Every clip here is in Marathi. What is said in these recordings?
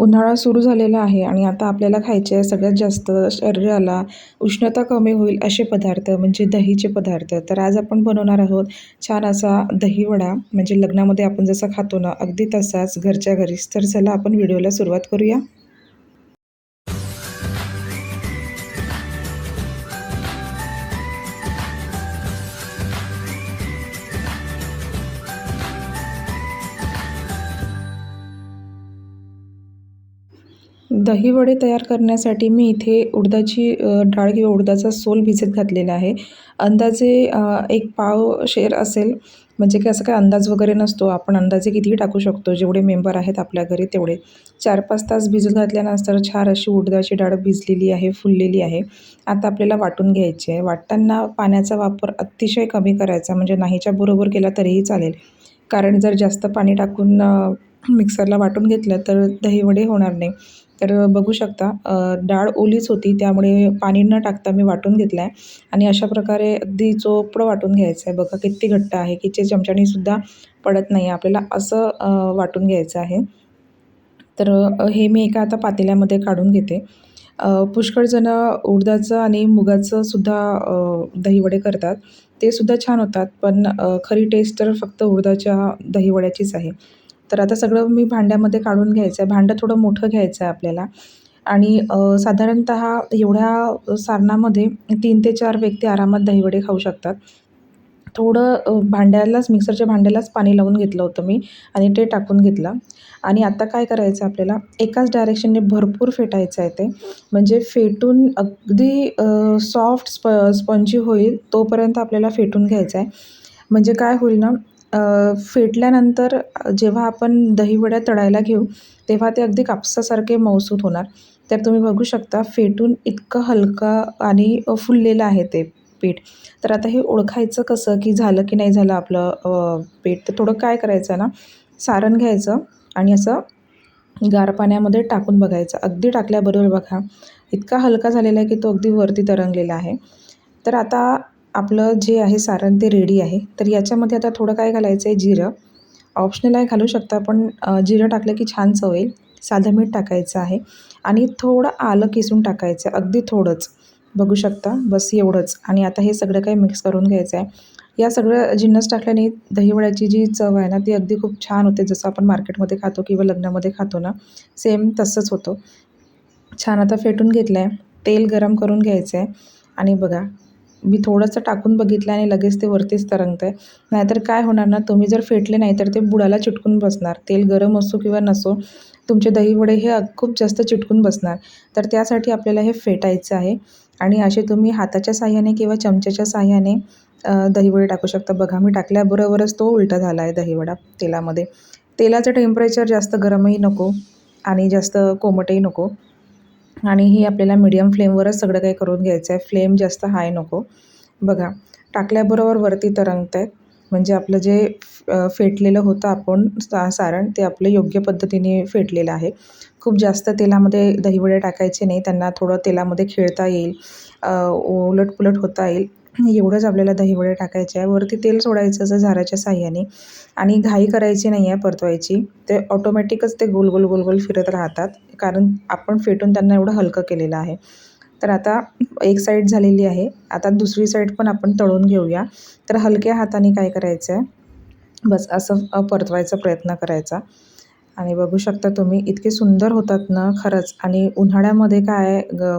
उन्हाळा सुरू झालेला आहे आणि आता आपल्याला खायचे आहे सगळ्यात जास्त शरीराला उष्णता कमी होईल असे पदार्थ म्हणजे दहीचे पदार्थ. तर आज आपण बनवणार आहोत छान असा दहीवडा म्हणजे लग्नामध्ये आपण जसा खातो ना अगदी तसाच घरच्या घरीच. तर चला आपण व्हिडिओला सुरुवात करूया. दहीवडे तयार करण्यासाठी मी इथे उडदाची डाळ किंवा उडदाचा सोल भिजत घातलेला आहे. अंदाजे एक पाव शेर असेल. म्हणजे की असं काही अंदाज वगैरे नसतो. आपण अंदाजे कितीही टाकू शकतो. जेवढे मेंबर आहेत आपल्या घरी तेवढे. चार पाच तास भिजत घातल्यानंतर छान अशी उडदाची डाळ भिजलेली आहे फुललेली आहे. आता आपल्याला वाटून घ्यायची आहे. वाटताना पाण्याचा वापर अतिशय कमी करायचा. म्हणजे नाहीच्या बरोबर केला तरीही चालेल. कारण जर जास्त पाणी टाकून मिक्सरला वाटून घेतलं तर दहीवडे होणार नाही. तर बघू शकता डाळ ओलीच होती त्यामुळे पाणी न टाकता मी वाटून घेतला आहे आणि अशा प्रकारे अगदी चोपडं वाटून घ्यायचं आहे बघा किती घट्ट आहे किती जे चमच्यानेसुद्धा पडत नाही आपल्याला असं वाटून घ्यायचं आहे. तर हे मी एका आता पातेल्यामध्ये काढून घेते. पुष्कळजणं उडदाचं आणि मुगाचं सुद्धा दहीवडे करतात. ते सुद्धा छान होतात पण खरी टेस्ट तर फक्त उडदाच्या दहीवड्याचीच आहे. तर आता सगळं मी भांड्यामध्ये काढून घ्यायचं आहे. भांडं थोडं मोठं घ्यायचं आहे आपल्याला. आणि साधारणतः एवढ्या सारणामध्ये तीन ते चार व्यक्ती आरामात दहीवडे खाऊ शकतात. थोडं भांड्यालाच मिक्सरच्या भांड्यालाच पाणी लावून घेतलं होतं मी आणि ते टाकून घेतलं. आणि आता काय करायचं आपल्याला? एकाच डायरेक्शनने भरपूर फेटायचं आहे ते. म्हणजे फेटून अगदी सॉफ्ट स्प स्पंजी होईल तोपर्यंत आपल्याला फेटून घ्यायचं आहे. म्हणजे काय होईल ना फेटल्यानंतर जेव्हा आपण दहीवड्या तळायला घेऊ तेव्हा ते अगदी कापसासारखे मऊसूत होणार. तर तुम्ही बघू शकता फेटून इतकं हलकं आणि फुललेलं आहे ते पीठ. तर आता हे ओळखायचं कसं की झालं की नाही झालं आपलं पीठ? तर थोडं काय करायचं ना सारण घ्यायचं आणि असं गार पाण्यामध्ये टाकून बघायचं. अगदी टाकल्याबरोबर बघा इतका हलका झालेला आहे की तो अगदी वरती तरंगलेला आहे. तर आता आपलं जे आहे सारण ते रेडी आहे. तर याच्यामध्ये आता थोडं काय घालायचं आहे जिरं. ऑप्शनल आहे घालू शकता पण जिरं टाकलं की छान चव येईल. साधं मीठ टाकायचं आहे. आणि थोडं आलं किसून टाकायचं आहे अगदी थोडंच. बघू शकता? बस एवढंच. आणि आता हे सगळं काही मिक्स करून घ्यायचं आहे या सगळं जिन्नस टाकल्याने दहीवड्याची जी चव आहे ना ती अगदी खूप छान होते. जसं आपण मार्केटमध्ये खातो किंवा लग्नामध्ये खातो ना सेम तसंच होतं. छान आता फेटून घेतलं आहे तेल गरम करून घ्यायचं आहे आणि बघा मी थोडंसं टाकून बघितलं आणि लगेच ते वरतीच तरंगतं आहे नाहीतर काय होणार ना तुम्ही जर फेटले नाही तर ते बुडाला चिटकून बसणार. तेल गरम असो किंवा नसो तुमचे दहीवडे हे खूप जास्त चिटकून बसणार. तर त्यासाठी आपल्याला हे फेटायचं आहे. आणि असे तुम्ही हाताच्या साह्याने किंवा चमच्याच्या साह्याने दहीवडे टाकू शकता. बघा मी टाकल्याबरोबरच तो उलटा झाला आहे दहीवडा तेलामध्ये. तेलाचं टेम्परेचर जास्त गरमही नको आणि जास्त कोमटही नको. आणि ही आपल्याला मिडियम फ्लेमवरच सगळं काही करून घ्यायचं आहे. फ्लेम जास्त हाय नको. बघा टाकल्याबरोबर वरती तरंगत आहेत. म्हणजे आपलं जे फेटलेलं होतं आपण सा सारण ते आपलं योग्य पद्धतीने फेटलेलं आहे. खूप जास्त तेलामध्ये दहीवडे टाकायचे नाही. त्यांना थोडं तेलामध्ये खेळता येईल. उलटपुलट होता येईल. एवढंच आपल्याला दहीवडे टाकायचे आहे. वरती तेल सोडायचं असं झाराच्या साह्याने. आणि घाई करायची नाही आहे परतवायची. ते ऑटोमॅटिकच ते गोल गोल गोल गोल फिरत राहतात. कारण आपण फेटून त्यांना एवढं हलकं केलेलं आहे. तर आता एक साईड झालेली आहे. आता दुसरी साईड पण आपण तळून घेऊया. तर हलक्या हाताने काय करायचं आहे? बस असं परतवायचा प्रयत्न करायचा. आणि बघू शकता तुम्ही इतके सुंदर होतात ना खरंच. आणि उन्हाळ्यामध्ये काय ग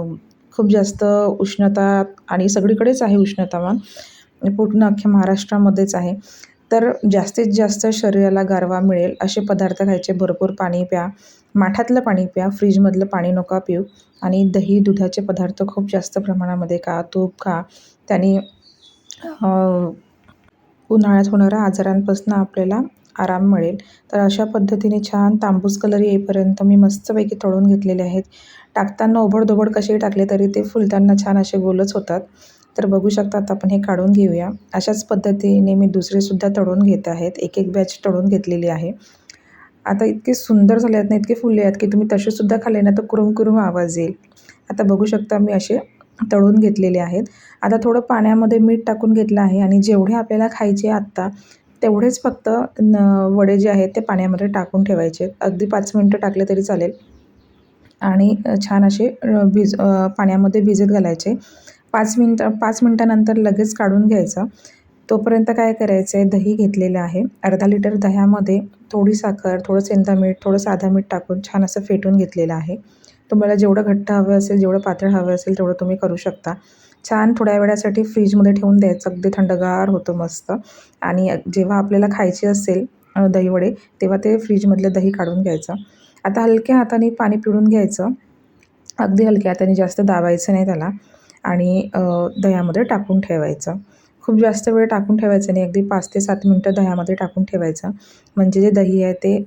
खूप जास्त उष्णता आणि सगळीकडेच आहे उष्णतामान. म्हणजे पूर्ण अख्ख्या महाराष्ट्रामध्येच आहे. तर जास्तीत जास्त शरीराला गारवा मिळेल असे पदार्थ खायचे. भरपूर पाणी प्या. माठातलं पाणी प्या. फ्रीजमधलं पाणी नका पिऊ. आणि दही दुधाचे पदार्थ खूप जास्त प्रमाणामध्ये खा. तूप खा. त्याने उन्हाळ्यात होणाऱ्या आजारांपासून आपल्याला आराम मिळेल. तर अशा पद्धतीने छान तांबूस कलर येईपर्यंत मी मस्तपैकी तळून घेतलेले आहेत. टाकताना ओबडधोबड कसेही टाकले तरी ते फुलताना छान असे गोलच होतात. तर बघू शकता आता आपण हे काढून घेऊया. अशाच पद्धतीने मी दुसरेसुद्धा तळून घेत आहेत. एक एक बॅच तळून घेतलेली आहे. आता इतके सुंदर झाले आहेत ना इतके फुलले आहेत की तुम्ही तसेसुद्धा खाल्ले ना तर कुरुम कुरुम आवाज येईल. आता बघू शकता मी असे तळून घेतलेले आहेत. आता थोडं पाण्यामध्ये मीठ टाकून घेतलं आहे आणि जेवढे आपल्याला खायचे आत्ता तेवढेच फक्त न वडे जे आहेत ते पाण्यामध्ये टाकून ठेवायचे अगदी पाच मिनटं टाकले तरी चालेल. आणि छान असे भिज पाण्यामध्ये भिजत घालायचे. पाच मिनटं पाच मिनटानंतर लगेच काढून घ्यायचं. तोपर्यंत काय करायचं आहे दही घेतलेलं आहे. अर्धा लिटर दह्यामध्ये थोडी साखर थोडं सेंधा मीठ थोडं साधा मीठ टाकून छान असं फेटून घेतलेलं आहे. तुम्हाला जेवढं घट्ट हवं असेल जेवढं पातळ हवं असेल तेवढं तुम्ही करू शकता. छान थोड्या वेळासाठी फ्रीजमध्ये ठेवून द्यायचं. अगदी थंडगार होतं मस्त. आणि जेव्हा आपल्याला खायचे असेल दहीवडे तेव्हा ते फ्रीजमधलं दही काढून घ्यायचं. आता हलक्या हाताने पाणी पिळून घ्यायचं. अगदी हलक्या हाताने जास्त दाबायचं नाही त्याला. आणि दह्यामध्ये टाकून ठेवायचं. खूप जास्त वेळ टाकून ठेवायचं नाही. अगदी पाच ते सात मिनटं दह्यामध्ये टाकून ठेवायचं. म्हणजे जे दही आहे ते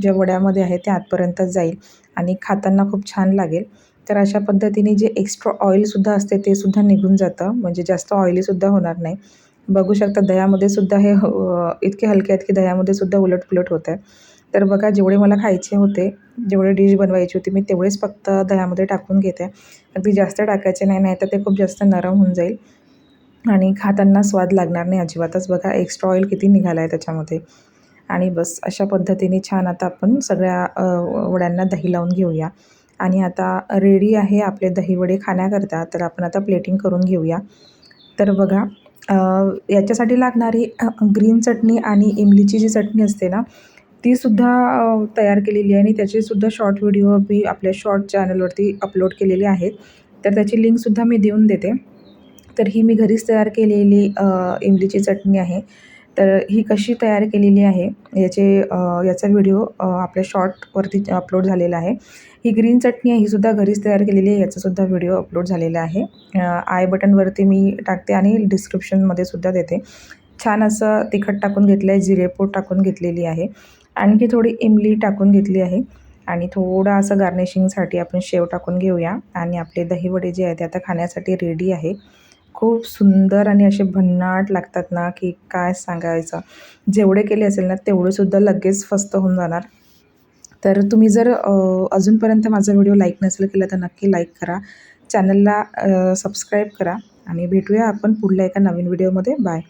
ज्या वड्यामध्ये आहे ते आतपर्यंत जाईल. आणि खाताना खूप छान लागेल. तर अशा पद्धतीने जे एक्स्ट्रा ऑइलसुद्धा असते ते सुद्धा निघून जातं. म्हणजे जास्त ऑइलीसुद्धा होणार नाही. बघू शकता दह्यामध्ये सुद्धा हे इतके हलके आहेत की दह्यामध्ये सुद्धा उलटपुलट होत आहे तर बघा जेवढे मला खायचे होते जेवढे डिश बनवायची होती मी तेवढेच फक्त दह्यामध्ये टाकून घेते. अगदी जास्त टाकायचे नाही नाही तर ते खूप जास्त नरम होऊन जाईल. आणि खाताना स्वाद लागणार नाही अजिबातच. बघा एक्स्ट्रा ऑइल किती निघाला आहे त्याच्यामध्ये. आणि बस अशा पद्धतीने छान आता आपण सगळ्या वड्यांना दही लावून घेऊया. आणि आता रेडी आहे आपले दहीवडे खाण्याकरता तर आपण आता प्लेटिंग करून घेऊया. तर बघा याच्यासाठी लागणारी ग्रीन चटणी आणि इमलीची जी चटणी असते ना तीसुद्धा तयार केलेली आहे. आणि त्याचेसुद्धा शॉर्ट व्हिडिओ मी आपल्या शॉर्ट चॅनलवरती अपलोड केलेले आहेत तर त्याची लिंकसुद्धा मी देऊन देते. तर ही मी घरीच तयार केलेली इमलीची चटणी आहे. तर ही कशी तयार केलेली आहे याचे याचा व्हिडिओ आपल्या शॉर्टवरती अपलोड झालेला आहे. ही ग्रीन चटणी आहे ही सुद्धा घरीच तयार केलेली आहे याचासुद्धा व्हिडिओ अपलोड झालेला आहे. आय बटनवरती मी टाकते आणि डिस्क्रिप्शनमध्ये सुद्धा देते. छान असं तिखट टाकून घेतलं आहे जिरेपूड टाकून घेतलेली आहे. आणखी थोडी इमली टाकून घेतली आहे. आणि थोडं असं गार्निशिंगसाठी आपण शेव टाकून घेऊया. आणि आपले दहीवडे जे आहेत ते आता खाण्यासाठी रेडी आहे. खूप सुंदर आणि असे भन्नाट लागतात ना की काय सांगायचं? जेवढे केले असेल ना तेवढेसुद्धा लगेच फस्त होऊन जाणार. तर तुम्ही जर अजूनपर्यंत माझा व्हिडिओ लाईक नसेल केला तर नक्की लाईक करा. चॅनलला सबस्क्राईब करा. आणि भेटूया आपण पुढल्या एका नवीन व्हिडिओमध्ये. बाय.